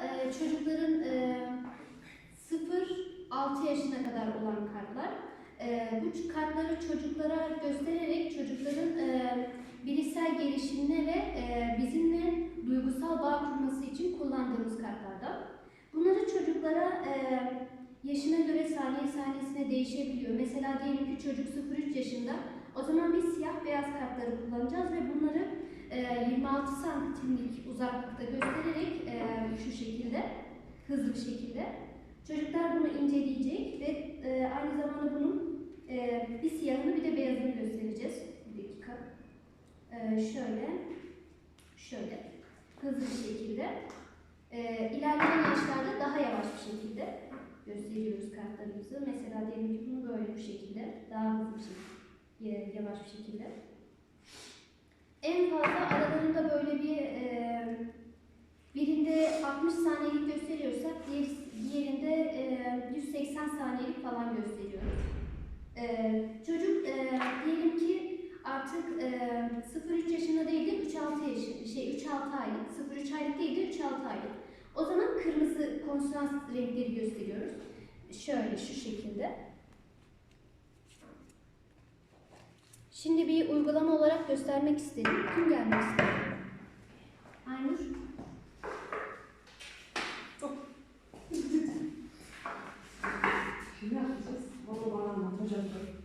e, çocukların e, 0-6 yaşına kadar olan kartlar. E, bu kartları çocuklara göstererek çocukların e, bilişsel gelişimine ve bizimle duygusal bağ kurması için kullandığımız kartlardan. Bunları çocuklara yaşına göre saniye saniyesine değişebiliyor. Mesela diyelim ki çocuk 0-3 yaşında. O zaman biz siyah beyaz kartları kullanacağız ve bunları e, 26 santimlik uzaklıkta göstererek e, şu şekilde, hızlı bir şekilde çocuklar bunu inceleyecek ve e, aynı zamanda bunun e, bir siyahını bir de beyazını göstereceğiz. Bir dakika. E, şöyle, şöyle hızlı bir şekilde. E, ilerleyen yaşlarda daha yavaş bir şekilde gösteriyoruz kartlarımızı. Mesela diyelim ki bunu böyle bir şekilde, daha hızlı bir şekilde, yavaş bir şekilde. En fazla aralarında böyle bir E, çocuk e, diyelim ki artık e, 0-3 yaşında değil de 3-6 yaş, şey 3-6 aylık, 0-3 aylık değil de 3-6 aylık. O zaman kırmızı konstans renkleri gösteriyoruz. Şöyle şu şekilde. Şimdi bir uygulama olarak göstermek istedim. Kim gelmek ister? Aynur. Şimdi ne yapacağız? Baba bana anlat.